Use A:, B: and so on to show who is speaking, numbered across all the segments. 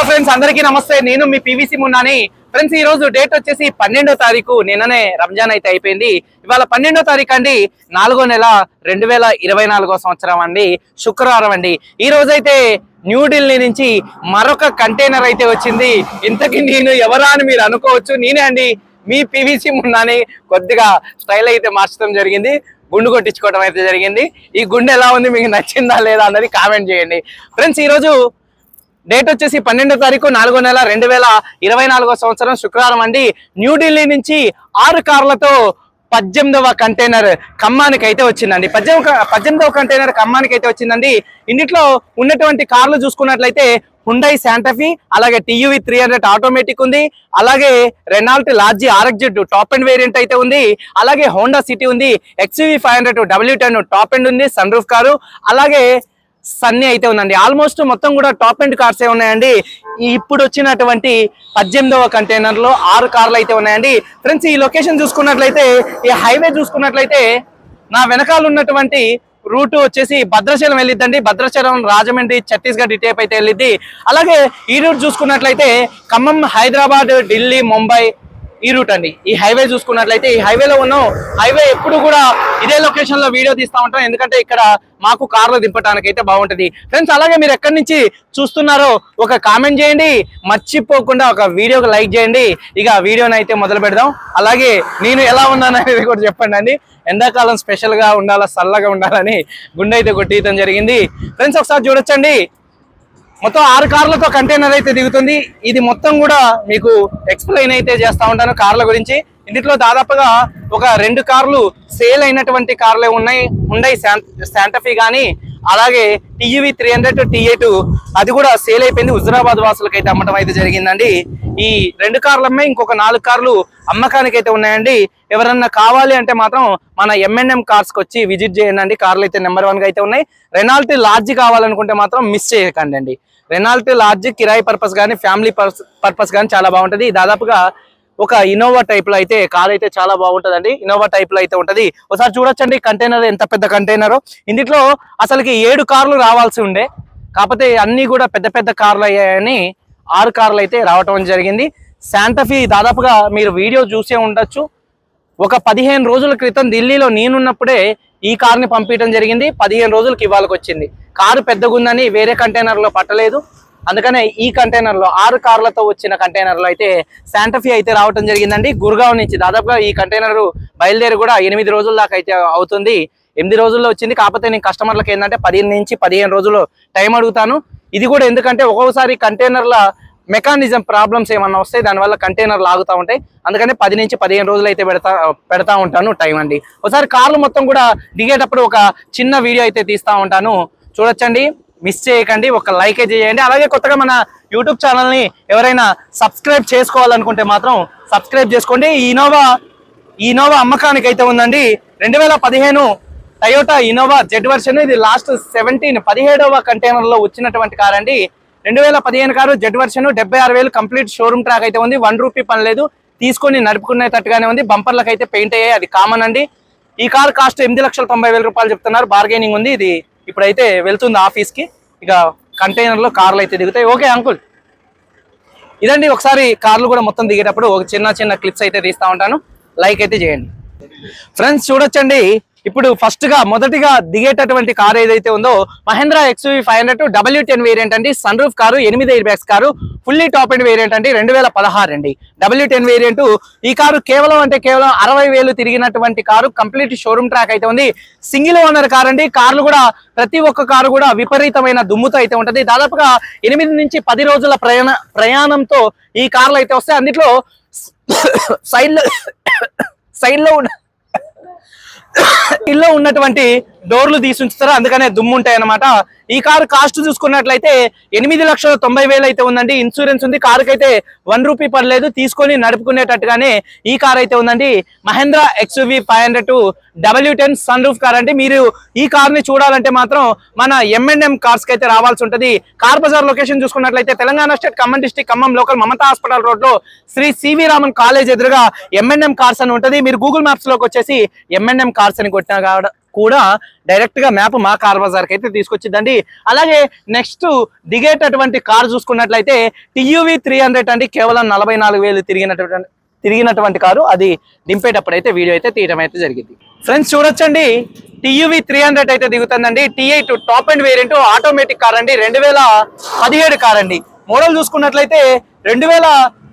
A: Hello friends అందరికీ నమస్తే. నేను మీ పివిసి మున్నాని. ఫ్రెండ్స్ ఈ రోజు డేట్ వచ్చేసి పన్నెండో తారీఖు. నిన్ననే రంజాన్ అయితే అయిపోయింది. ఇవాళ పన్నెండో తారీఖు అండి. నాలుగో నెల రెండు వేల ఇరవై నాలుగో సంవత్సరం అండి. శుక్రవారం అండి. ఈ రోజైతే అయితే న్యూఢిల్లీ నుంచి మరొక కంటైనర్ అయితే వచ్చింది. ఇంతకీ నేను ఎవరా అని మీరు అనుకోవచ్చు. నేనే అండి. మీ పివిసి మున్నాని కొద్దిగా స్టైల్ అయితే మార్చడం జరిగింది. గుండు కొట్టించుకోవడం అయితే జరిగింది. ఈ గుండె ఎలా ఉంది మీకు నచ్చిందా లేదా అన్నది కామెంట్ చేయండి. ఫ్రెండ్స్ ఈరోజు డేట్ వచ్చేసి పన్నెండో తారీఖు నాలుగో నెల రెండు వేల ఇరవై నాలుగో సంవత్సరం శుక్రవారం అండి. న్యూఢిల్లీ నుంచి ఆరు కార్లతో పద్దెనిమిదవ కంటైనర్ ఖమ్మానికి అయితే వచ్చిందండి. పద్దెనిమిది పద్దెనిమిదవ కంటైనర్ ఖమ్మానికి అయితే వచ్చిందండి. ఇందులో ఉన్నటువంటి కార్లు చూసుకున్నట్లయితే హుండై శాంటఫీ అలాగే టీయూవి త్రీ హండ్రెడ్ ఆటోమేటిక్ ఉంది. అలాగే Renault Lodgy RXZ top end variant అయితే ఉంది. అలాగే హోండా సిటీ ఉంది. XUV five hundred W ten top end ఉంది సన్ రూఫ్ కారు. అలాగే సన్నీ అయితే ఉందండి. ఆల్మోస్ట్ మొత్తం కూడా టాప్ అండ్ కార్సే ఉన్నాయండి. ఇప్పుడు వచ్చినటువంటి పద్దెనిమిదవ కంటైనర్లో ఆరు కార్లు అయితే ఉన్నాయండి. ఫ్రెండ్స్ ఈ లొకేషన్ చూసుకున్నట్లయితే ఈ హైవే చూసుకున్నట్లయితే నా వెనకాల ఉన్నటువంటి రూట్ వచ్చేసి భద్రాచలం వెళ్ళిద్దండి. భద్రాచలం రాజమండ్రి ఛత్తీస్గఢ్ ఇటేపు అయితే వెళ్ళిద్ది. అలాగే ఈ రూట్ చూసుకున్నట్లయితే ఖమ్మం హైదరాబాద్ ఢిల్లీ ముంబై ఈ రూట్ అండి. ఈ హైవే చూసుకున్నట్లయితే ఈ హైవేలో ఉన్న హైవే ఎప్పుడు కూడా ఇదే లొకేషన్లో వీడియో తీస్తా ఉంటాం. ఎందుకంటే ఇక్కడ మాకు కార్లు దింపడానికి అయితే బాగుంటది. ఫ్రెండ్స్ అలాగే మీరు ఎక్కడి నుంచి చూస్తున్నారో ఒక కామెంట్ చేయండి. మర్చిపోకుండా ఒక వీడియోకి లైక్ చేయండి. ఇక వీడియోని అయితే మొదలు పెడదాం. అలాగే నేను ఎలా ఉన్నాననేది కూడా చెప్పండి అండి. ఎండాకాలం స్పెషల్గా ఉండాలా చల్లగా ఉండాలని గుండె అయితే కొట్టియటం జరిగింది. ఫ్రెండ్స్ ఒకసారి చూడొచ్చండి. మొత్తం ఆరు కార్లతో కంటైనర్ అయితే దిగుతుంది. ఇది మొత్తం కూడా మీకు ఎక్స్ప్లెయిన్ అయితే చేస్తా ఉంటాను కార్ల గురించి. ఇందులో దాదాపుగా ఒక రెండు కార్లు సేల్ అయినటువంటి కార్లే ఉన్నాయి. ఉన్నాయి శాంటఫీ కానీ అలాగే టీయూవి త్రీ హండ్రెడ్ టీ అది కూడా సేల్ అయిపోయింది. హుజరాబాద్ వాసులకు అయితే అమ్మటం అయితే జరిగిందండి. ఈ రెండు కార్లు అమ్మాయి ఇంకొక నాలుగు కార్లు అమ్మకానికి అయితే ఉన్నాయండి. ఎవరన్నా కావాలి అంటే మాత్రం మన ఎంఎన్ఎం కార్స్కి వచ్చి విజిట్ చేయండి కార్లు అయితే నెంబర్ వన్గా అయితే ఉన్నాయి. రెనాల్టీ లార్జ్ కావాలనుకుంటే మాత్రం మిస్ చేయకండి రెనాల్ట్ లార్జ్ కిరాయి పర్పస్ కానీ ఫ్యామిలీ పర్పస్ కానీ చాలా బాగుంటది. దాదాపుగా ఒక ఇన్నోవా టైప్లో అయితే కార్ అయితే చాలా బాగుంటదండి. ఇన్నోవా టైప్లో అయితే ఉంటది. ఒకసారి చూడొచ్చండి కంటైనర్ ఎంత పెద్ద కంటైనర్ ఇందులో అసలుకి ఏడు కార్లు రావాల్సి ఉండే. కాకపోతే అన్ని కూడా పెద్ద పెద్ద కార్లు అయ్యాయని ఆరు కార్లు అయితే రావటం జరిగింది. శాంటఫీ దాదాపుగా మీరు వీడియో చూసే ఉండొచ్చు. ఒక పదిహేను రోజుల క్రితం ఢిల్లీలో నేనున్నప్పుడే ఈ కార్ని పంపించడం జరిగింది. పదిహేను రోజులకి ఇవాళకి వచ్చింది. కారు పెద్దగుందని వేరే కంటైనర్లో పట్టలేదు. అందుకనే ఈ కంటైనర్లో ఆరు కార్లతో వచ్చిన కంటైనర్లో అయితే శాంటఫీ అయితే రావటం జరిగిందండి. గురుగావ్ నుంచి దాదాపుగా ఈ కంటైనర్ బయలుదేరి కూడా ఎనిమిది రోజుల దాకా అయితే అవుతుంది. ఎనిమిది రోజుల్లో వచ్చింది. కాకపోతే నేను కస్టమర్లకు ఏంటంటే పదిహేను నుంచి పదిహేను రోజులు టైం అడుగుతాను. ఇది కూడా ఎందుకంటే ఒక్కొక్కసారి కంటైనర్ల మెకానిజం ప్రాబ్లమ్స్ ఏమన్నా వస్తాయి దానివల్ల కంటైనర్లు ఆగుతూ ఉంటాయి. అందుకని పది నుంచి పదిహేను రోజులు అయితే పెడతా పెడతా ఉంటాను టైం అండి. ఒకసారి కార్లు మొత్తం కూడా దిగేటప్పుడు ఒక చిన్న వీడియో అయితే తీస్తూ ఉంటాను. చూడొచ్చండి. మిస్ చేయకండి ఒక లైక్ చేయండి. అలాగే కొత్తగా మన యూట్యూబ్ ఛానల్ని ఎవరైనా సబ్స్క్రైబ్ చేసుకోవాలనుకుంటే మాత్రం సబ్స్క్రైబ్ చేసుకోండి. ఇనోవా ఇనోవా అమ్మకానికి అయితే ఉందండి. రెండు వేల పదిహేను టయోటా ఇనోవా జెడ్ వర్షన్ ఇది లాస్ట్ సెవెంటీన్ పదిహేడవ కంటైనర్లో వచ్చినటువంటి కార్ అండి. రెండు వేల పదిహేను కారు జెడ్ వర్షన్ డెబ్బై ఆరు వేలు కంప్లీట్ షోరూమ్ ట్రాక్ అయితే ఉంది. వన్ రూపీ పని లేదు. తీసుకొని నడుపుకునేటట్టుగానే ఉంది. బంపర్లకు అయితే పెయింట్ అయ్యాయి. అది కామన్ అండి. ఈ కార్ కాస్ట్ ఎనిమిది లక్షల తొంభై వేల రూపాయలు చెప్తున్నారు. బార్గెనింగ్ ఉంది. ఇది ఇప్పుడైతే వెళ్తుంది ఆఫీస్కి ఇక కంటైనర్లో కార్లు అయితే దిగుతాయి. Okay uncle. ఇదండి ఒకసారి కార్లు కూడా మొత్తం దిగేటప్పుడు ఒక చిన్న చిన్న క్లిప్స్ అయితే తీస్తా ఉంటాను. లైక్ అయితే చేయండి. ఫ్రెండ్స్ చూడొచ్చండి. ఇప్పుడు ఫస్ట్గా మొదటిగా దిగేటటువంటి కార్ ఏదైతే ఉందో Mahindra XUV five hundred W ten variant అండి. సన్ రూఫ్ కారు ఎనిమిది air bags car fully top end variant అండి. రెండు వేల పదహారు అండి. డబ్ల్యూ టెన్ వేరియంట్ ఈ కారు కేవలం అంటే కేవలం అరవై వేలు తిరిగినటువంటి కారు. కంప్లీట్ షోరూమ్ ట్రాక్ అయితే ఉంది. సింగిల్ ఓనర్ కార్ అండి. కార్లు కూడా ప్రతి ఒక్క కారు కూడా విపరీతమైన దుమ్ముతో అయితే ఉంటుంది. దాదాపుగా ఎనిమిది నుంచి పది రోజుల ప్రయాణ ప్రయాణంతో ఈ కార్లు అయితే వస్తాయి. అన్నిట్లో సైడ్ లో సైడ్లో ఉన్న ఇల్లో ఉన్నటువంటి డోర్లు తీసి ఉంచుతారు అందుకనే దుమ్ము ఉంటాయి అనమాట ఈ కారు కాస్ట్ చూసుకున్నట్లయితే ఎనిమిది లక్షల తొంభై వేలు అయితే ఉందండి. ఇన్సూరెన్స్ ఉంది. కారుకి అయితే వన్ రూపీ పర్లేదు తీసుకొని నడుపుకునేటట్టుగానే ఈ కార్ అయితే ఉందండి. Mahindra XUV five hundred W ten sun roof car అండి. మీరు ఈ కార్ని చూడాలంటే మాత్రం మన ఎంఎన్ఎం కార్స్కి అయితే రావాల్సి ఉంటుంది. కార్ బజార్ లొకేషన్ చూసుకున్నట్లయితే Telangana state Khammam district Khammam local Mamata hospital రోడ్లో శ్రీ సివి రామన్ కాలేజ్ ఎదురుగా ఎంఎన్ఎం కార్స్ అని ఉంటుంది. మీరు గూగుల్ మ్యాప్స్లోకి వచ్చేసి ఎంఎన్ఎం కార్స్ అని కొట్టినా కూడా డైరెక్ట్గా మ్యాప్ మా కార్ బజార్కి అయితే తీసుకొచ్చిందండి అలాగే నెక్స్ట్ దిగేటటువంటి కార్ చూసుకున్నట్లయితే టీయువీ త్రీ హండ్రెడ్ అండి. కేవలం నలభై నాలుగు వేలు తిరిగినటువంటి తిరిగినటువంటి కారు. అది దింపేటప్పుడు అయితే వీడియో అయితే తీయడం అయితే జరిగింది. ఫ్రెండ్స్ చూడొచ్చండి. టీయూవి త్రీ హండ్రెడ్ అయితే దిగుతుందండి. TI to top end variant automatic car అండి. రెండు వేల పదిహేడు కార్ అండి. మోడల్ చూసుకున్నట్లయితే రెండు వేల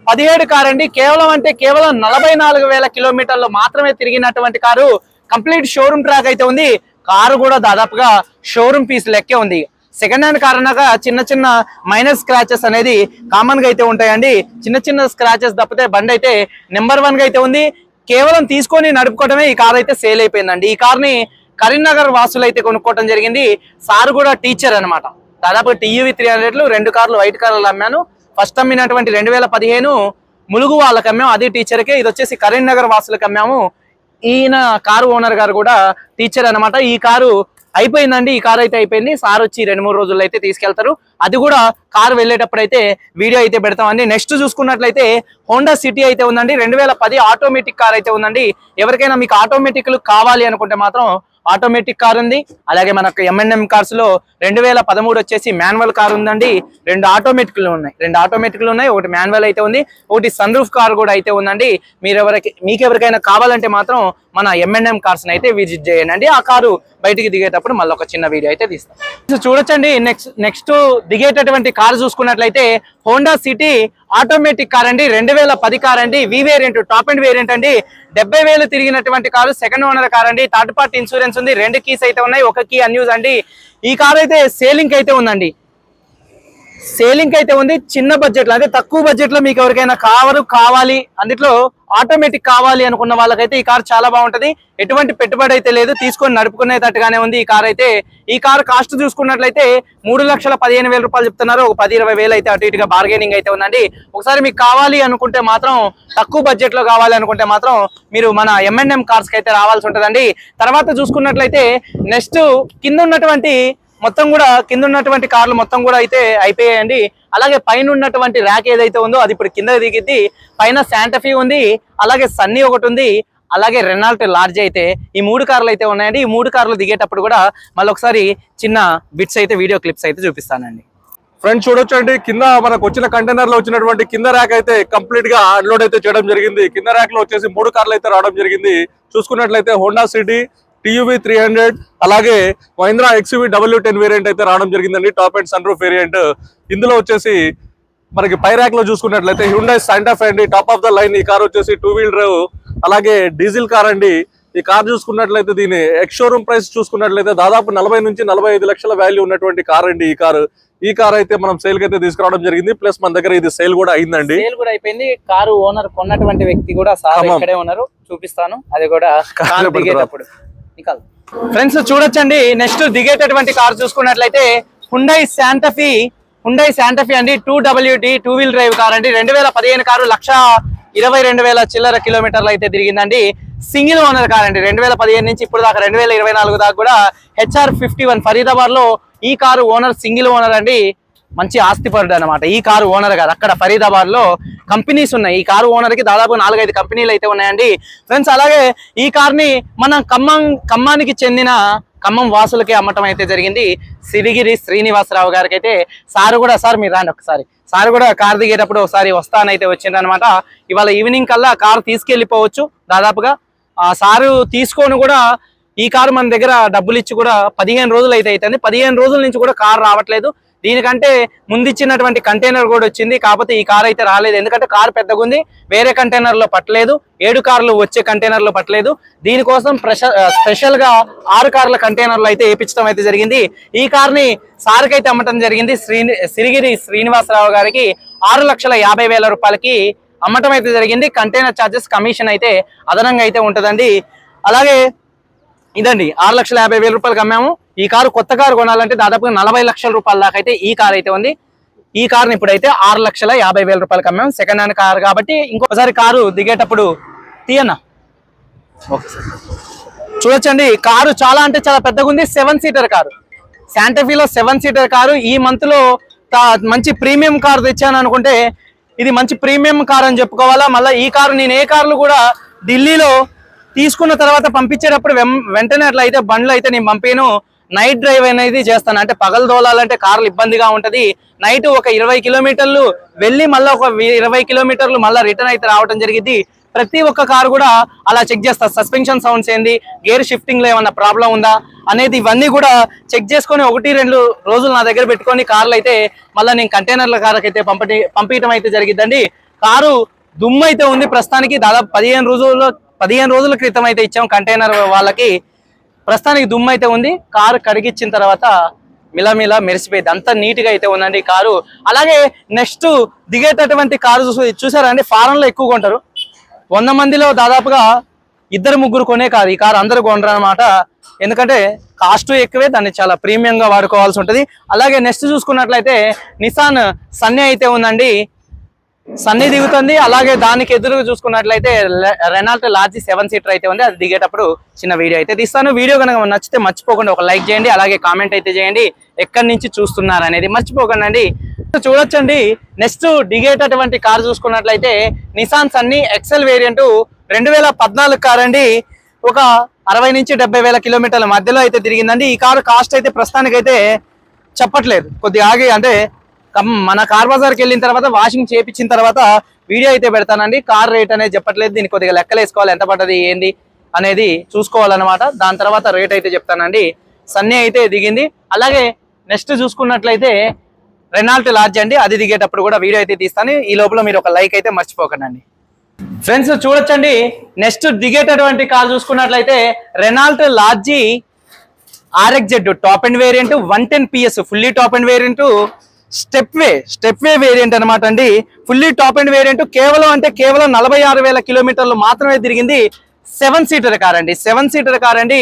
A: పదిహేడు కార్ అండి. కేవలం అంటే కేవలం నలభై నాలుగు వేల కిలోమీటర్లు మాత్రమే తిరిగినటువంటి కారు. కంప్లీట్ షోరూమ్ ట్రాక్ అయితే ఉంది. కారు కూడా దాదాపుగా షోరూమ్ పీస్ లెక్కే ఉంది. సెకండ్ హ్యాండ్ కారణంగా చిన్న చిన్న మైనర్ స్క్రాచెస్ అనేది కామన్గా అయితే ఉంటాయండి. చిన్న చిన్న స్క్రాచెస్ తప్పితే బండి అయితే నెంబర్ వన్గా అయితే ఉంది. కేవలం తీసుకొని నడుపుకోవడమే ఈ కార్ అయితే సేల్ అయిపోయిందండి. ఈ కార్ని కరీంనగర్ వాసులు అయితే కొనుక్కోవడం జరిగింది. సార్ కూడా టీచర్ అన్నమాట. దాదాపు టీయూవి త్రీ హండ్రెడ్లు రెండు కార్లు వైట్ కార్లు అమ్మాను. ఫస్ట్ అమ్మినటువంటి రెండు వేల పదిహేను ములుగు వాళ్ళకి అమ్మాము అది టీచర్కే ఇది వచ్చేసి కరీంనగర్ వాసులకు అమ్మాము. ఈయన కారు ఓనర్ గారు కూడా టీచర్ అన్నమాట. ఈ కారు అయిపోయిందండి. ఈ కారు అయితే అయిపోయింది. సార్ వచ్చి రెండు మూడు రోజుల్లో అయితే తీసుకెళ్తారు. అది కూడా కారు వెళ్ళేటప్పుడు అయితే వీడియో అయితే పెడతామండి. నెక్స్ట్ చూసుకున్నట్లయితే హోండా సిటీ అయితే ఉందండి. రెండు వేల పది ఆటోమేటిక్ కార్ అయితే ఉందండి. ఎవరికైనా మీకు ఆటోమేటిక్లు కావాలి అనుకుంటే మాత్రం ఆటోమేటిక్ కార్ ఉంది. అలాగే మనకు M&M ఎంఎన్ఎం కార్స్లో రెండు వేల పదమూడు వచ్చేసి మాన్యువల్ కార్ ఉందండి. రెండు ఆటోమేటిక్లు ఉన్నాయి. రెండు ఆటోమేటిక్లు ఉన్నాయి. ఒకటి మాన్యువల్ అయితే ఉంది. ఒకటి సన్ రూఫ్ కార్ కూడా అయితే ఉందండి. మీరు ఎవరికి మీకు ఎవరికైనా కావాలంటే మాత్రం మన M&M ఎంఎన్ఎం కార్స్ అయితే విజిట్ చేయండి. ఆ కారు బయటికి దిగేటప్పుడు మళ్ళీ ఒక చిన్న వీడియో అయితే తీస్తాం. చూడొచ్చండి నెక్స్ట్ నెక్స్ట్ దిగేటటువంటి కారు చూసుకున్నట్లయితే హోండా సిటీ ఆటోమేటిక్ కార్ అండి రెండు వేల పది కార్ అండి V variant top end variant అండి. డెబ్బై వేలు తిరిగినటువంటి కారు సెకండ్ ఓనర్ కార్ అండి. థర్డ్ పార్టీ ఇన్సూరెన్స్ ఉంది రెండు కీస్ అయితే ఉన్నాయి ఒక కీ అన్యూజ్ అండి. ఈ కార్ అయితే సేలింగ్ అయితే ఉందండి. సేలింగ్ అయితే ఉంది చిన్న బడ్జెట్లో అదే తక్కువ బడ్జెట్లో మీకు ఎవరికైనా కావరు కావాలి అందులో ఆటోమేటిక్ కావాలి అనుకున్న వాళ్ళకైతే ఈ కార్ చాలా బాగుంటది. ఎటువంటి పెట్టుబడి అయితే లేదు తీసుకొని నడుపుకునేటట్టుగానే ఉంది ఈ కార్ అయితే. ఈ కార్ కాస్ట్ చూసుకున్నట్లయితే మూడు లక్షల పదిహేను వేల రూపాయలు చెప్తున్నారు ఒక పది ఇరవై వేలు అయితే అటు ఇటుగా బార్గెనింగ్ అయితే ఉందండి. ఒకసారి మీకు కావాలి అనుకుంటే మాత్రం తక్కువ బడ్జెట్లో కావాలి అనుకుంటే మాత్రం మీరు మన ఎంఎన్ఎం కార్స్కి అయితే రావాల్సి ఉంటుందండి. తర్వాత చూసుకున్నట్లయితే నెక్స్ట్ కింద ఉన్నటువంటి మొత్తం కూడా కింద ఉన్నటువంటి కార్లు మొత్తం కూడా అయితే అయిపోయాయండి. అలాగే పైన ఉన్నటువంటి ర్యాక్ ఏదైతే ఉందో అది ఇప్పుడు కింద దిగిద్ది పైన శాంటఫీ ఉంది అలాగే సన్నీ ఒకటి ఉంది అలాగే రెనాల్ట్ లార్జ్ అయితే ఈ మూడు కార్లు అయితే ఉన్నాయండి. ఈ మూడు కార్లు దిగేటప్పుడు కూడా మళ్ళీ ఒకసారి చిన్న బిట్స్ అయితే వీడియో క్లిప్స్ అయితే చూపిస్తానండి.
B: ఫ్రెండ్స్ చూడొచ్చండి. కింద మనకు వచ్చిన కంటైనర్లో వచ్చినటువంటి కింద ర్యాక్ అయితే కంప్లీట్గా అన్లోడ్ అయితే చేయడం జరిగింది. కింద ర్యాక్లో వచ్చేసి మూడు కార్లు అయితే రావడం జరిగింది. చూసుకున్నట్లయితే Honda City TUV three hundred అలాగే Mahindra XUV W ten variant అయితే రావడం జరిగిందండి. Top end sun roof variant ఇందులో వచ్చేసి మనకి పై ర్యాక్లో చూసుకున్నట్లయితే హ్యుండై శాంటాఫ్ అండి. టాప్ ఆఫ్ ద లైన్ ఈ కార్ వచ్చేసి టూ వీల్ డ్రైవ్ అలాగే డీజిల్ కార్ అండి. ఈ కార్ చూసుకున్నట్లయితే దీని ఎక్స్ షోరూమ్ ప్రైస్ చూసుకున్నట్లయితే దాదాపు నలభై నుంచి నలభై ఐదు లక్షల వాల్యూ ఉన్నటువంటి కార్ అండి ఈ కారు. ఈ కార్ అయితే మనం సేల్ అయితే తీసుకురావడం జరిగింది. ప్లస్ మన దగ్గర ఇది సేల్ కూడా అయిందండి.
A: సేల్ కూడా అయిపోయింది. కారు ఓనర్ కొన్నటువంటి వ్యక్తి కూడా సార్. ఇక్కడే ఉన్నారు. చూపిస్తాను. అది కూడా
B: కారు
A: ఫ్రెండ్స్ చూడొచ్చండి. నెక్స్ట్ దిగేటటువంటి కార్ చూసుకున్నట్లయితే Hyundai Santa Fe Hyundai Santa Fe అండి. Two WD two wheel drive car అండి. రెండు వేల పదిహేను కారు లక్ష ఇరవై రెండు వేల చిల్లర కిలోమీటర్లు అయితే తిరిగిందండి. సింగిల్ ఓనర్ కార్ అండి. రెండు వేల పదిహేను నుంచి ఇప్పుడు దాకా రెండు వేల ఇరవై నాలుగు దాకా కూడా హెచ్ఆర్ ఫిఫ్టీ వన్ ఫరీదాబాద్లో ఈ కారు ఓనర్ సింగిల్ ఓనర్ అండి. మంచి ఆస్తిపరుడు అనమాట ఈ కారు ఓనర్ గారు. అక్కడ ఫరీదాబాద్లో కంపెనీస్ ఉన్నాయి. ఈ కారు ఓనర్కి దాదాపు నాలుగైదు కంపెనీలు అయితే ఉన్నాయండి. ఫ్రెండ్స్ అలాగే ఈ కార్ని మన ఖమ్మం ఖమ్మానికి చెందిన ఖమ్మం వాసులకి అమ్మటం అయితే జరిగింది. సిరిగిరి శ్రీనివాసరావు గారికి అయితే సార్ కూడా సార్ మీరు రాండి ఒకసారి సార్ కూడా కార్ దిగేటప్పుడు ఒకసారి వస్తానైతే వచ్చింది అనమాట ఇవాళ ఈవినింగ్ కల్లా కార్ తీసుకెళ్ళిపోవచ్చు దాదాపుగా. ఆ సారు తీసుకొని కూడా ఈ కారు మన దగ్గర డబ్బులు ఇచ్చి కూడా పదిహేను రోజులు అయితే అవుతుంది. పదిహేను రోజుల నుంచి కూడా కార్ రావట్లేదు. దీనికంటే ముందు ఇచ్చినటువంటి కంటైనర్ కూడా వచ్చింది. కాకపోతే ఈ కార్ అయితే రాలేదు. ఎందుకంటే కార్ పెద్దగా ఉంది వేరే కంటైనర్లో పట్టలేదు. ఏడు కార్లు వచ్చే కంటైనర్లో పట్టలేదు. దీనికోసం స్పెషల్గా ఆరు కార్ల కంటైనర్లు అయితే వేపించడం అయితే జరిగింది. ఈ కార్ని సార్కి అయితే అమ్మటం జరిగింది. శ్రీ సిరిగిరి శ్రీనివాసరావు గారికి ఆరు లక్షల యాభై వేల రూపాయలకి అమ్మటం అయితే జరిగింది. కంటైనర్ ఛార్జెస్ కమిషన్ అయితే అదనంగా అయితే ఉంటుందండి. అలాగే ఇదండి. ఆరు లక్షల యాభై వేల రూపాయలకి అమ్మాము. ఈ కారు కొత్త కారు కొనాలంటే దాదాపుగా నలభై లక్షల రూపాయల దాకా అయితే ఈ కార్ అయితే ఉంది. ఈ కార్ని ఇప్పుడైతే ఆరు లక్షల యాభై వేల రూపాయలకి అమ్మాము సెకండ్ హ్యాండ్ కార్ కాబట్టి ఇంకొకసారి కారు దిగేటప్పుడు ఓకే సార్. చూడొచ్చండి కారు చాలా అంటే చాలా పెద్దగా ఉంది సెవెన్ సీటర్ కారు. శాంటఫీలో సెవెన్ సీటర్ కారు. ఈ మంత్లో తా- మంచి ప్రీమియం కార్ తెచ్చాను అనుకుంటే ఇది మంచి ప్రీమియం కార్ అని చెప్పుకోవాలా? మళ్ళీ ఈ కారు నేను ఏ కార్లు కూడా ఢిల్లీలో తీసుకున్న తర్వాత పంపించేటప్పుడు వెంటనే అట్లా అయితే బండ్లు అయితే నేను పంపాను. నైట్ డ్రైవ్ అనేది చేస్తాను. అంటే పగలు దోలాలంటే కార్లు ఇబ్బందిగా ఉంటది. నైట్ ఒక ఇరవై కిలోమీటర్లు వెళ్ళి మళ్ళీ ఒక ఇరవై కిలోమీటర్లు మళ్ళీ రిటర్న్ అయితే రావడం జరిగింది. ప్రతి ఒక్క కారు కూడా అలా చెక్ చేస్తా. సస్పెన్షన్ సౌండ్స్ ఏంది? గేర్ షిఫ్టింగ్లో ఏమన్నా ప్రాబ్లం ఉందా? అనేది ఇవన్నీ కూడా చెక్ చేసుకొని ఒకటి రెండు రోజులు నా దగ్గర పెట్టుకొని కార్లు అయితే మళ్ళీ నేను కంటైనర్ల కారుకి అయితే పంపటి పంపించడం అయితే జరిగిద్దండి. కారు దుమ్ము అయితే ఉంది ప్రస్తుతానికి. దాదాపు పదిహేను రోజుల్లో పదిహేను రోజుల క్రితం అయితే ఇచ్చాం కంటైనర్ వాళ్ళకి. ప్రస్తుతానికి దుమ్ము అయితే ఉంది. కారు కడిగిచ్చిన తర్వాత మిలమిలా మెరిసిపోయింది. అంత నీట్గా అయితే ఉందండి కారు. అలాగే నెక్స్ట్ దిగేటటువంటి కారు చూసి చూసారా అండి? లో ఎక్కువ కొంటారు. వంద మందిలో దాదాపుగా ఇద్దరు ముగ్గురు కొనే కాదు ఈ కారు అందరు కొనరు అనమాట ఎందుకంటే కాస్ట్ ఎక్కువే దాన్ని చాలా ప్రీమియంగా వాడుకోవాల్సి ఉంటుంది. అలాగే నెక్స్ట్ చూసుకున్నట్లయితే నిసాన్ సన్నే అయితే ఉందండి. సన్నీ దిగుతుంది. అలాగే దానికి ఎదురుగా చూసుకున్నట్లయితే రెనాల్ట్ లార్జ్ సెవెన్ సీటర్ అయితే ఉంది. అది దిగేటప్పుడు చిన్న వీడియో అయితే తీస్తాను. వీడియో కనుక నచ్చితే మర్చిపోకుండా ఒక లైక్ చేయండి. అలాగే కామెంట్ అయితే చేయండి. ఎక్కడి నుంచి చూస్తున్నారు అనేది మర్చిపోకండి చూడొచ్చండి. నెక్స్ట్ దిగేటటువంటి కార్ చూసుకున్నట్లయితే నిసాన్ సన్నీ ఎక్సెల్ వేరియంట్ రెండు వేల పద్నాలుగు కార్ అండి. ఒక అరవై నుంచి డెబ్బై వేల కిలోమీటర్ల మధ్యలో అయితే తిరిగిందండి. ఈ కారు కాస్ట్ అయితే ప్రస్తుతానికైతే చెప్పట్లేదు. కొద్దిగా ఆగి అంటే మన కార్ బజార్కి వెళ్ళిన తర్వాత వాషింగ్ చేపించిన తర్వాత వీడియో అయితే పెడతానండి. కార్ రేట్ అనేది చెప్పట్లేదు. దీనికి కొద్దిగా లెక్కలు వేసుకోవాలి. ఎంత పడ్డది ఏంది అనేది చూసుకోవాలన్నమాట. దాని తర్వాత రేట్ అయితే చెప్తానండి. సన్నీ అయితే దిగింది. అలాగే నెక్స్ట్ చూసుకున్నట్లయితే రెనాల్ట్ లార్జ్ అండి. అది దిగేటప్పుడు కూడా వీడియో అయితే తీస్తాను. ఈ లోపల మీరు ఒక లైక్ అయితే మర్చిపోకండి ఫ్రెండ్స్ చూడొచ్చండి. నెక్స్ట్ దిగేటటువంటి కార్ చూసుకున్నట్లయితే Renault Lodgy RXZ top end variant one ten PS fully top end variant Stepway Stepway variant అనమాట అండి. ఫుల్లీ టాప్ అండ్ వేరియంట్ కేవలం అంటే కేవలం నలభై ఆరు వేల కిలోమీటర్లు మాత్రమే తిరిగింది సెవెన్ సీటర్ కార్ అండి. సెవెన్ సీటర్ కార్ అండి.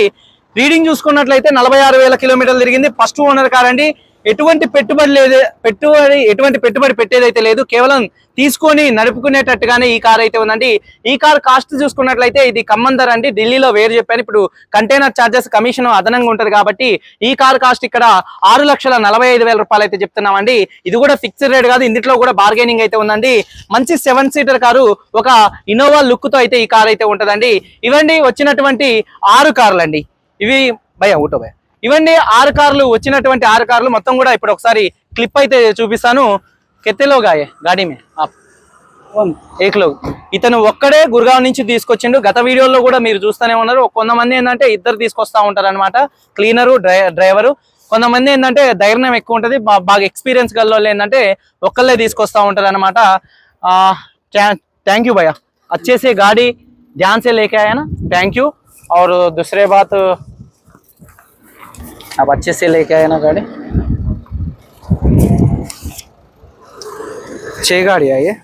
A: రీడింగ్ చూసుకున్నట్లయితే నలభై ఆరు వేల కిలోమీటర్లు తిరిగింది. ఫస్ట్ ఓనర్ కార్ అండి. ఎటువంటి పెట్టుబడి లేదు పెట్టుబడి ఎటువంటి పెట్టుబడి పెట్టేదైతే లేదు కేవలం తీసుకొని నడుపుకునేటట్టుగానే ఈ కార్ అయితే ఉందండి. ఈ కార్ కాస్ట్ చూసుకున్నట్లయితే ఇది ఖమ్మం ధర అండి. ఢిల్లీలో వేరు చెప్పాను. ఇప్పుడు కంటైనర్ చార్జెస్ కమిషన్ అదనంగా ఉంటుంది కాబట్టి ఈ కార్ కాస్ట్ ఇక్కడ ఆరు లక్షల నలభై ఐదు వేల రూపాయలు అయితే చెప్తున్నామండి. ఇది కూడా ఫిక్స్డ్ రేట్ కాదు. ఇందులో కూడా బార్గెనింగ్ అయితే ఉందండి. మంచి సెవెన్ సీటర్ కారు ఒక ఇన్నోవా లుక్తో అయితే ఈ కార్ అయితే ఉంటుందండి. ఇవండి వచ్చినటువంటి ఆరు కార్లు అండి ఇవి భయ ఊటో భయ. ఇవన్నీ ఆరు కార్లు వచ్చినటువంటి ఆరు కార్లు మొత్తం కూడా ఇప్పుడు ఒకసారి క్లిప్ అయితే చూపిస్తాను కెత్తెలో గాయే గాడి మే ఆప్. ఏక్లో ఇతను ఒక్కడే గురుగావ్ నుంచి తీసుకొచ్చిండు గత వీడియోలో కూడా మీరు చూస్తూనే ఉన్నారు కొంతమంది ఏంటంటే ఇద్దరు తీసుకొస్తా ఉంటారు అనమాట క్లీనరు డ్రై డ్రైవరు కొంతమంది ఏంటంటే ధైర్యం ఎక్కువ ఉంటుంది బా- బాగా ఎక్స్పీరియన్స్ గల వాళ్ళు ఏంటంటే ఒక్కళ్ళే తీసుకొస్తా ఉంటారు అనమాట థ్యాంక్ యూ భయ్యా अच्छे गाड़ी ध्यान से लेके आया ना थैंक यू और दूसरे बात अब अच्छे से लेके आए ना गाड़ी छह गाड़ी है ये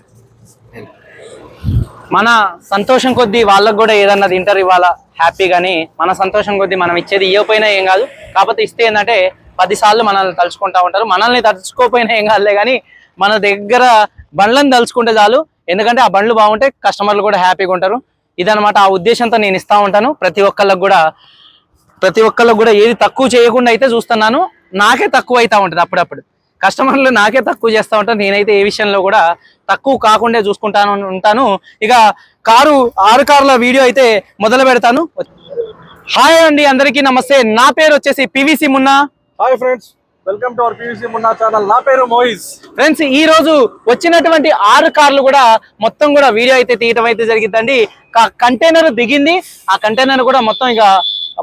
A: మన సంతోషం కొద్దీ వాళ్ళకు కూడా ఏదన్నా తింటారు ఇవాళ హ్యాపీ కానీ మన సంతోషం కొద్దీ మనం ఇచ్చేది ఇవ్వకపోయినా ఏం కాదు కాకపోతే ఇస్తే ఏంటంటే పది సార్లు మనల్ని తలుచుకుంటా ఉంటారు మనల్ని తలుచుకోకపోయినా ఏం కాదులే కానీ మన దగ్గర బండ్లను తలుచుకుంటే చాలు ఎందుకంటే ఆ బండ్లు బాగుంటే కస్టమర్లు కూడా హ్యాపీగా ఉంటారు ఇదనమాట ఆ ఉద్దేశంతో నేను ఇస్తా ఉంటాను ప్రతి ఒక్కళ్ళకి కూడా ప్రతి ఒక్కళ్ళకి కూడా ఏది తక్కువ చేయకుండా అయితే చూస్తున్నాను. నాకే తక్కువ అవుతా ఉంటుంది అప్పుడప్పుడు. కస్టమర్లు నాకే తక్కువ చేస్తా ఉంటాను నేనైతే ఏ విషయంలో కూడా తక్కువ కాకుండా చూసుకుంటాను ఉంటాను. ఇక కారు ఆరు కార్ల వీడియో అయితే మొదలు పెడతాను. హాయ్ అండి అందరికీ నమస్తే. నా పేరు వచ్చేసి PVC Munna.
B: Hi friends welcome to our PVC Munna channel. నా పేరు మోయిస్.
A: ఫ్రెండ్స్ ఈ రోజు వచ్చినటువంటి ఆరు కార్లు కూడా మొత్తం కూడా వీడియో అయితే తీయటం అయితే జరిగిందండి. కంటైనర్ దిగింది. ఆ కంటైనర్ కూడా మొత్తం ఇక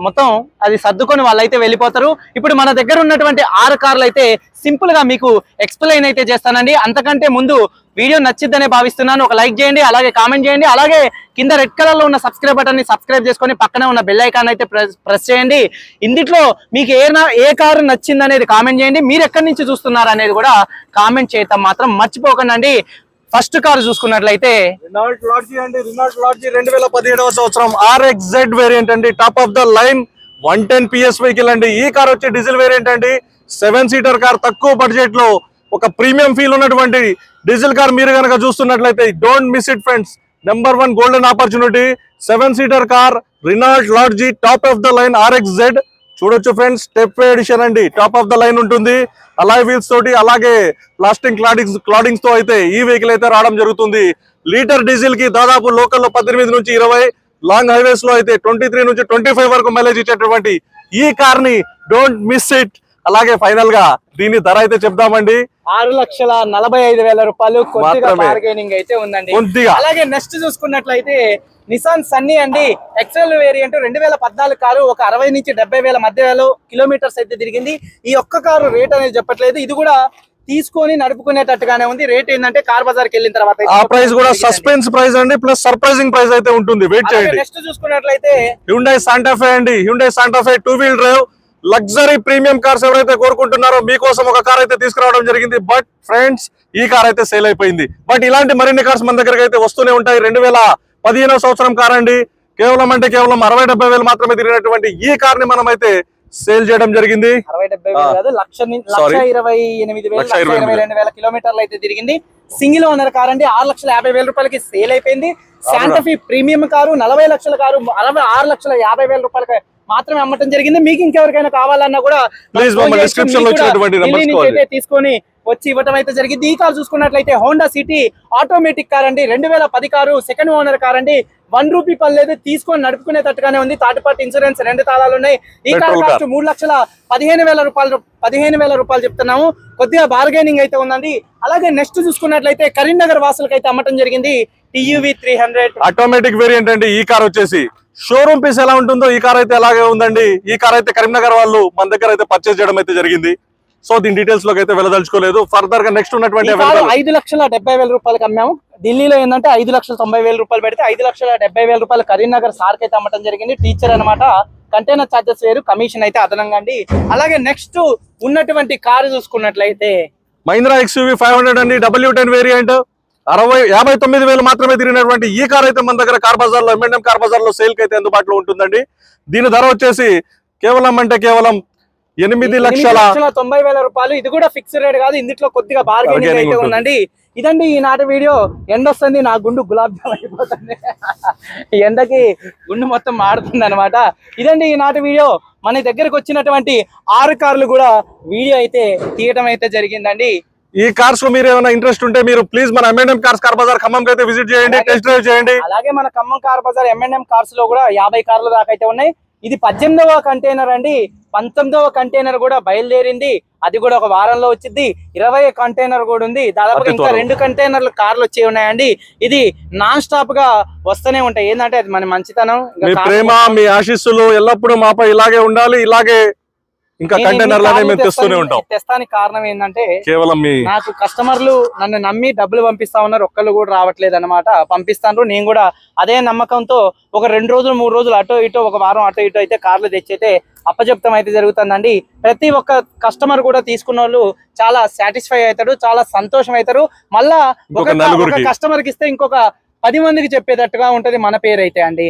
A: మొత్తం అది సర్దుకొని వాళ్ళైతే వెళ్ళిపోతారు. ఇప్పుడు మన దగ్గర ఉన్నటువంటి ఆరు కార్లు అయితే సింపుల్గా మీకు ఎక్స్ప్లెయిన్ అయితే చేస్తానండి. అంతకంటే ముందు వీడియో నచ్చిద్దనే భావిస్తున్నాను. ఒక లైక్ చేయండి అలాగే కామెంట్ చేయండి అలాగే కింద రెడ్ కలర్లో ఉన్న సబ్స్క్రైబ్ బటన్ని సబ్స్క్రైబ్ చేసుకొని పక్కనే ఉన్న బెల్ ఐకాన్ అయితే ప్రెస్ ప్రెస్ చేయండి. ఇందుట్లో మీకు ఏ నా- ఏ కారు నచ్చింది అనేది కామెంట్ చేయండి. మీరు ఎక్కడి నుంచి చూస్తున్నారు అనేది కూడా కామెంట్ చేయటం మాత్రం మర్చిపోకండి ఫస్ట్ కార్ చూసుకున్నట్లయితే
B: రినాల్ట్ లాడ్జీ అండి. రినాల్ట్ లాడ్జీ రెండు వేల పదిహేడవ సంవత్సరం ఆర్ఎక్స్ జెడ్ వేరియంట్ అండి. Top of the line one ten PS vehicle అండి. ఈ కార్ వచ్చి డీజిల్ వేరియంట్ అండి. సెవెన్ సీటర్ కార్ తక్కువ బడ్జెట్లో ఒక ప్రీమియం ఫీల్ ఉన్నటువంటి డీజిల్ కార్ మీరు కనుక చూస్తున్నట్లయితే don't miss it friends number one golden opportunity seven seater car Renault Lodgy top of the line RX Z చూడొచ్చు ఫ్రెండ్స్ స్టెప్ ఎడిషన్ అండి. టాప్ ఆఫ్ ద లైన్ ఉంటుంది. అలాయ్ వీల్స్ తోటి అలాగే plastic claddings క్లాడింగ్స్తో అయితే ఈ వెహికల్ అయితే రావడం జరుగుతుంది. లీటర్ డీజిల్కి దాదాపు లోకల్లో పద్దెనిమిది నుంచి ఇరవై లాంగ్ హైవేస్లో అయితే ట్వంటీ త్రీ నుంచి ట్వంటీ ఫైవ్ వరకు మైలేజ్ ఇచ్చేటటువంటి ఈ కార్ని డోంట్ మిస్ ఇట్ అలాగే ఫైనల్గా దీని ధర అయితే చెప్దామండి.
A: ఆరు లక్షల నలభై ఐదు వేల రూపాయలు కొద్దిగా. బార్గెనింగ్ అయితే ఉందండి. అలాగే నెక్స్ట్ చూసుకున్నట్లయితే నిసాన్ సన్నీ అండి ఎక్సెల్ వేరియంట్ రెండు వేల పద్నాలుగు కారు ఒక అరవై నుంచి డెబ్బై వేల మధ్యలో కిలోమీటర్స్ అయితే తిరిగింది. ఈ ఒక్క కారు రేట్ అనేది చెప్పట్లేదు. ఇది కూడా తీసుకొని నడుపుకునేటట్టుగానే ఉంది. రేట్ ఏంటంటే కార్ బజార్కి వెళ్ళిన తర్వాత
B: ఆ ప్రైస్ కూడా. సస్పెన్స్ ప్రైస్ అండి ప్లస్ సర్ప్రైజింగ్ ప్రైస్ అయితే ఉంటుంది. వెయిట్ చేయండి.
A: నెక్స్ట్ చూసుకున్నట్లయితే
B: హ్యుండై సాంటాఫే అండి. Hyundai Santa Fe two wheel drive luxury premium cars ఎవరైతే కోరుకుంటున్నారో మీకోసం ఒక కార్ అయితే తీసుకురావడం జరిగింది. బట్ ఫ్రెండ్స్ ఈ కార్ అయితే సేల్ అయిపోయింది. బట్ ఇలాంటి మరిన్ని కార్స్ మన దగ్గరికి అయితే వస్తూనే ఉంటాయి. రెండు వేల పదిహేనవ సంవత్సరం కార్ అండి కేవలం అంటే కేవలం అరవై డెబ్బై వేలు మాత్రమే తిరిగినటువంటి ఈ కార్ని మనం అయితే సేల్ చేయడం జరిగింది
A: కిలోమీటర్లు అయితే తిరిగింది. సింగిల్ ఓనర్ కార్ అండి ఆరు లక్షల యాభై వేల రూపాయలకి సేల్ అయిపోయింది. శాంటఫీ ప్రీమియం కారు నలభై లక్షల కారు అరవై ఆరు లక్షల యాభై వేల రూపాయలకి మాత్రమే అమ్మటం జరిగింది. మీకు ఇంకెవరికైనా కావాలన్నా కూడా తీసుకొని వచ్చి ఇవ్వటం అయితే జరిగింది. ఈ కార్ చూసుకున్నట్లయితే హోండా సిటీ ఆటోమేటిక్ కార్ అండి. రెండు వేల పది కారు సెకండ్ ఓనర్ కార్ అండి. వన్ రూపీ పర్లేదు తీసుకొని నడుపుకునేటట్టుగానే ఉంది. థర్డ్ పార్టీ ఇన్సూరెన్స్ రెండు తాళాలు ఉన్నాయి. ఈ కార్. కాస్ట్ మూడు లక్షల పదిహేను వేల రూపాయలు పదిహేను వేల రూపాయలు చెప్తున్నాము. కొద్దిగా బార్గెనింగ్ అయితే ఉందండి. అలాగే నెక్స్ట్ చూసుకున్నట్లయితే కరీంనగర్ వాసులకి అయితే అమ్మటం జరిగింది. TUV three hundred
B: automatic variant అండి. ఈ కార్ వచ్చేసి షోరూమ్ పీస్ ఎలా ఉంటుందో ఈ కార్ అయితే అలాగే ఉందండి. ఈ కార్ అయితే కరీంనగర్ వాళ్ళు మన దగ్గర అయితే పర్చేస్ చేయడం అయితే జరిగింది. సో దీని డీటెయిల్స్లోకి అయితే వెళ్ళదలుచుకోలేదు. ఫర్దర్గా నెక్స్ట్ ఉన్నటువంటి
A: ఐదు లక్షల డెబ్బై వేల రూపాయలకి అమ్మాము. ఢిల్లీలో ఏంటంటే ఐదు లక్షల తొంభై వేల రూపాయలు పెడితే ఐదు లక్షల డెబ్బై వేల రూపాయలు కరీంనగర్ సార్కి అయితే అమ్మటం జరిగింది. టీచర్ అన్నమాట. కంటైనర్ చార్జెస్ వేరు కమిషన్ అయితే అదనంగా అండి. అలాగే నెక్స్ట్ ఉన్నటువంటి కారు చూసుకున్నట్లయితే.
B: మహీంద్రా ఎక్స్యూవీ ఫైవ్ హండ్రెడ్ అండి. డబ్ల్యూ టెన్ వేరియంట్ అరవై యాభై తొమ్మిది వేలు మాత్రమే తిరిగినటువంటి ఈ కార్ అయితే మన దగ్గర కార్ బజార్లో ఎంఎన్ఎం కార్ బజార్లో సేల్కి అయితే అందుబాటులో ఉంటుందండి. దీని ధర వచ్చేసి కేవలం అంటే కేవలం ఎనిమిది లక్షల
A: తొంభై వేల రూపాయలు. ఇది కూడా ఫిక్స్డ్ రేట్ కాదు ఇందులో కొద్దిగా బార్గెనింగ్ అయితే. ఉందండి. ఇదండి ఈ నాటి వీడియో. ఎండ వస్తుంది నా గుండు గులాబ్ జామ్ అయిపోతుంది. ఎండకి గుండు మొత్తం మాడుతుంది అనమాట ఇదండి ఈ నాటి వీడియో. మన దగ్గరకు వచ్చినటువంటి ఆరు కార్లు కూడా వీడియో అయితే తీయటం అయితే జరిగిందండి.
B: ఈ కార్స్లో మీరు ఏమైనా ఇంట్రెస్ట్ ఉంటే మీరు ప్లీజ్ మన ఎంఎన్ఎం కార్స్ కార్ బజార్ ఖమ్మంకి అయితే విజిట్ చేయండి. టెస్ట్ డ్రైవ్ చేయండి.
A: అలాగే మన ఖమ్మం కార్ బజార్ ఎంఎన్ఎం కార్స్లో కూడా యాభై కార్లు దాకా అయితే ఉన్నాయి. ఇది పద్దెనిమిదవ కంటైనర్ అండి. పంతొమ్మిదవ కంటైనర్ కూడా బయలుదేరింది. అది కూడా ఒక వారంలో వచ్చింది ఇరవై కంటైనర్ కూడా ఉంది. దాదాపు ఇంకా. రెండు కంటైనర్లు కార్లు వచ్చి ఉన్నాయండి. ఇది నాన్ స్టాప్గా వస్తూనే ఉంటాయి. ఏంటంటే అది మన మంచితనం.
B: మీ ప్రేమ మీ ఆశీస్సులు ఎల్లప్పుడూ మాపై ఇలాగే ఉండాలి. ఇలాగే ఇంకా కంటైనర్ లానే మేము తెస్తూనే
A: తెస్తాను-
B: ఉంటాం.
A: తెస్తానికి కారణం ఏంటంటే
B: కేవలం మీ
A: నాకు కస్టమర్లు నన్ను నమ్మి డబ్బులు పంపిస్తా ఉన్నారు. ఒక్కళ్ళు కూడా రావట్లేదు అనమాట పంపిస్తాను నేను కూడా అదే నమ్మకంతో ఒక రెండు రోజులు మూడు రోజులు అటో ఇటో ఒక వారం అటో ఇటో అయితే కార్లు తెచ్చైతే అప్పచెప్తం అయితే జరుగుతుందండి. ప్రతి ఒక్క కస్టమర్ కూడా తీసుకున్న వాళ్ళు చాలా సాటిస్ఫై అవుతాడు చాలా సంతోషం అవుతారు. మళ్ళా ఒక ఒక
B: నలుగురికి.
A: కస్టమర్కి ఇస్తే ఇంకొక పది మందికి చెప్పేటట్టుగా ఉంటది మన పేరు అయితే అండి.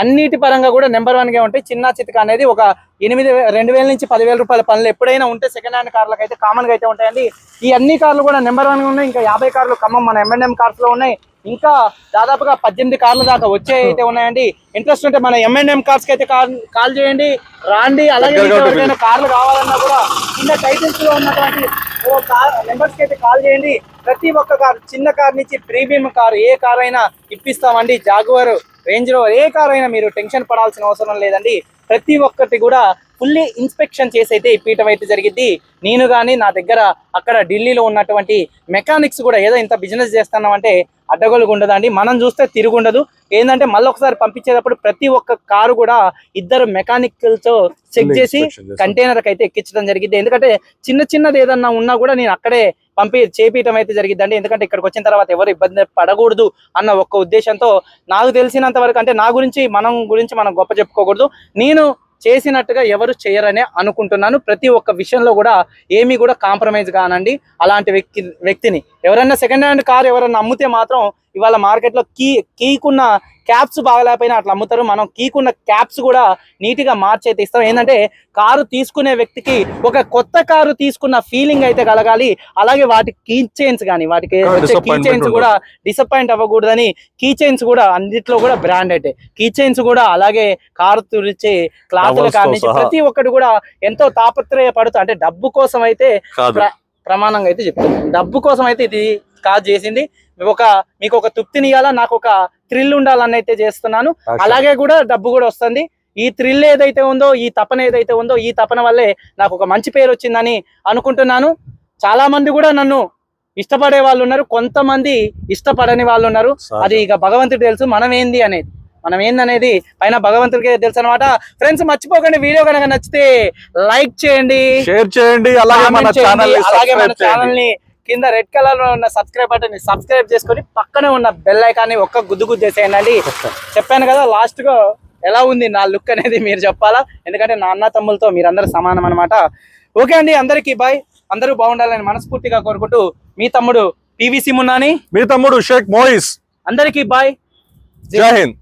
A: అన్నిటి పరంగా కూడా నెంబర్ వన్గా ఉంటాయి. చిన్న చితక అనేది ఒక ఎనిమిది రెండు వేల నుంచి పదివేల రూపాయల పనులు ఎప్పుడైనా ఉంటే సెకండ్ హ్యాండ్ కార్లకు అయితే కామన్గా అయితే ఉంటాయండి. ఈ అన్ని కార్లు కూడా నెంబర్ వన్గా ఉన్నాయి. ఇంకా యాభై కార్లు ఖమ్మం మన ఎంఎన్ఎం కార్స్లో ఉన్నాయి. ఇంకా దాదాపుగా పద్దెనిమిది కార్లు దాకా వచ్చే అయితే ఉన్నాయండి. ఇంట్రెస్ట్ ఉంటే మన ఎంఎన్ఎం కార్స్కి అయితే కాల్ కాల్ చేయండి. రాండి. అలాగే. ఎవరికైనా కార్లు కావాలన్నా కూడా కింద టైటిల్స్లో ఉన్నటువంటి ఓ కార్ నెంబర్స్కి అయితే కాల్ చేయండి. ప్రతి ఒక్క కార్ చిన్న కార్ నుంచి ప్రీమియం కార్ ఏ కార్ అయినా ఇప్పిస్తామండి. జాగువర్ రేంజ్ రోవర్ ఏ కార్ అయినా మీరు టెన్షన్ పడాల్సిన అవసరం లేదండి. ప్రతి ఒక్కటి కూడా ఫుల్లీ ఇన్స్పెక్షన్ చేసి అయితే ఇప్పీయటం అయితే జరిగింది నేను కానీ నా దగ్గర అక్కడ ఢిల్లీలో ఉన్నటువంటి మెకానిక్స్ కూడా ఏదో ఇంత బిజినెస్ చేస్తున్నామంటే అడ్డగోలుగా ఉండదండి. మనం చూస్తే తిరుగుండదు. ఏంటంటే మళ్ళీ ఒకసారి పంపించేటప్పుడు ప్రతి ఒక్క కారు కూడా ఇద్దరు మెకానికల్తో చెక్ చేసి
B: inspection చేస్తారు.
A: కంటైనర్ అయితే ఎక్కించడం జరిగింది ఎందుకంటే చిన్న చిన్నది ఏదన్నా ఉన్నా కూడా నేను అక్కడే పంపి చేపించడం అయితే జరిగిందండి ఎందుకంటే ఇక్కడికి వచ్చిన తర్వాత ఎవరు ఇబ్బంది పడకూడదు అన్న ఒక్క ఉద్దేశంతో నాకు తెలిసినంత వరకు అంటే నా గురించి మనం గురించి మనం గొప్ప చెప్పుకోకూడదు. నేను చేసినట్టుగా ఎవరు చేయరనే అనుకుంటున్నాను. ప్రతి ఒక్క విషయంలో కూడా ఏమీ కూడా కాంప్రమైజ్ కానండి. అలాంటి వ్యక్తి వ్యక్తిని ఎవరైనా సెకండ్ హ్యాండ్ కార్ ఎవరైనా అమ్మితే మాత్రం ఇవాళ మార్కెట్లో కీ కీకున్న క్యాప్స్ బాగలేకపోయినా అట్లా అమ్ముతారు. మనం కీకున్న క్యాప్స్ కూడా నీట్గా మార్చి అయితే ఇస్తాం. ఏంటంటే కారు తీసుకునే వ్యక్తికి ఒక కొత్త కారు తీసుకున్న ఫీలింగ్ అయితే కలగాలి. అలాగే వాటి కీ చైన్స్ కానీ వాటికి వచ్చే కీ చైన్స్ కూడా డిసప్పాయింట్ అవ్వకూడదని కీ చైన్స్ కూడా అన్నిట్లో కూడా బ్రాండెడ్ కీ చైన్స్ కూడా అలాగే కారు తుడిచే క్లాతుల
B: సహా.
A: ప్రతి ఒక్కటి కూడా ఎంతో తాపత్రయపడుతూ అంటే డబ్బు కోసం అయితే ప్రమాణంగా అయితే చెప్తాను డబ్బు కోసం అయితే ఇది కాదు చేసింది. ఒక మీకు ఒక తృప్తిని ఇవ్వాలా నాకు ఒక థ్రిల్ ఉండాలని అయితే చేస్తున్నాను. అలాగే కూడా డబ్బు కూడా వస్తుంది. ఈ థ్రిల్ ఏదైతే ఉందో ఈ తపన ఏదైతే ఉందో ఈ తపన వల్లే నాకు ఒక మంచి పేరు వచ్చిందని అనుకుంటున్నాను. చాలా మంది కూడా నన్ను ఇష్టపడే వాళ్ళు ఉన్నారు. కొంతమంది ఇష్టపడని వాళ్ళు ఉన్నారు. అది ఇక భగవంతుడికి తెలుసు. మనం ఏంది అనేది? మనం ఏందనేది పైన భగవంతుడికి తెలుసు అనమాట ఫ్రెండ్స్ మర్చిపోకండి. వీడియో కనుక నచ్చితే లైక్ చేయండి.
B: షేర్ చేయండి. అలాగే మన
A: ఛానల్ని కింద రెడ్ కలర్లో ఉన్న సబ్స్క్రైబ్ బటన్ సబ్స్క్రైబ్ చేసుకొని పక్కనే ఉన్న బెల్ ఐకాన్ని ఒక్క గుద్దు గుద్దేసేయండి చెప్పాను కదా లాస్ట్గా ఎలా ఉంది నా లుక్ అనేది మీరు చెప్పాలా? ఎందుకంటే నా అన్న తమ్ములతో మీరందరూ సమానం అనమాట ఓకే అండి అందరికీ బాయ్. అందరూ బాగుండాలని మనస్ఫూర్తిగా కోరుకుంటూ మీ తమ్ముడు పివిసి మున్నాని
B: మీ తమ్ముడు షేక్ మోయిస్.
A: అందరికీ బాయ్.
B: జై హింద్.